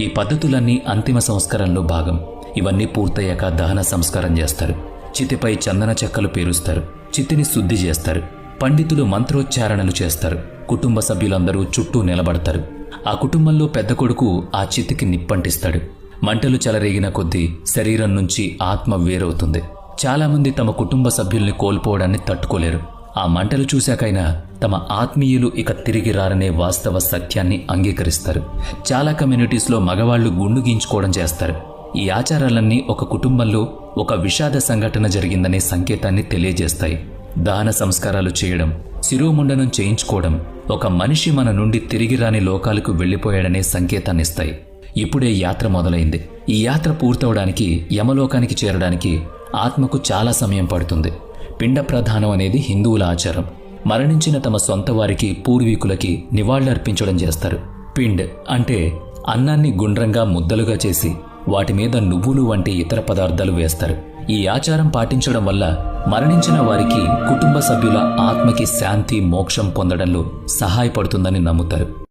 ఈ పద్ధతులన్నీ అంతిమ సంస్కరణలో భాగం. ఇవన్నీ పూర్తయ్యాక దహన సంస్కారం చేస్తారు. చితిపై చందన చెక్కలు పేరుస్తారు. చితిని శుద్ధి చేస్తారు. పండితులు మంత్రోచ్చారణలు చేస్తారు. కుటుంబ సభ్యులందరూ చుట్టూ నిలబడతారు. ఆ కుటుంబంలో పెద్ద కొడుకు ఆ చితికి నిప్పంటిస్తాడు. మంటలు చెలరేగిన కొద్దీ శరీరం నుంచి ఆత్మ వేరవుతుంది. చాలామంది తమ కుటుంబ సభ్యుల్ని కోల్పోవడాన్ని తట్టుకోలేరు. ఆ మంటలు చూశాకైనా తమ ఆత్మీయులు ఇక తిరిగి రారనే వాస్తవ సత్యాన్ని అంగీకరిస్తారు. చాలా కమ్యూనిటీస్లో మగవాళ్ళు గుండు గీంచుకోవడం చేస్తారు. ఈ ఆచారాలన్నీ ఒక కుటుంబంలో ఒక విషాద సంఘటన జరిగిందనే సంకేతాన్ని తెలియజేస్తాయి. దాన సంస్కారాలు చేయడం శిరోముండనం చేయించుకోవడం ఒక మనిషి మన నుండి తిరిగి రాని లోకాలకు వెళ్ళిపోయాడనే సంకేతాన్నిస్తాయి ఇప్పుడే యాత్ర మొదలైంది. ఈ యాత్ర పూర్తవడానికి యమలోకానికి చేరడానికి ఆత్మకు చాలా సమయం పడుతుంది. పిండ ప్రధానం అనేది హిందువుల ఆచారం. మరణించిన తమ సొంత వారికి పూర్వీకులకి నివాళులర్పించడం చేస్తారు. పిండ్ అంటే అన్నాన్ని గుండ్రంగా ముద్దలుగా చేసి వాటి మీద నువ్వులు వంటి ఇతర పదార్థాలు వేస్తారు. ఈ ఆచారం పాటించడం వల్ల మరణించిన వారికి కుటుంబ సభ్యుల ఆత్మకి శాంతి మోక్షం పొందడంలో సహాయపడుతుందని నమ్ముతారు.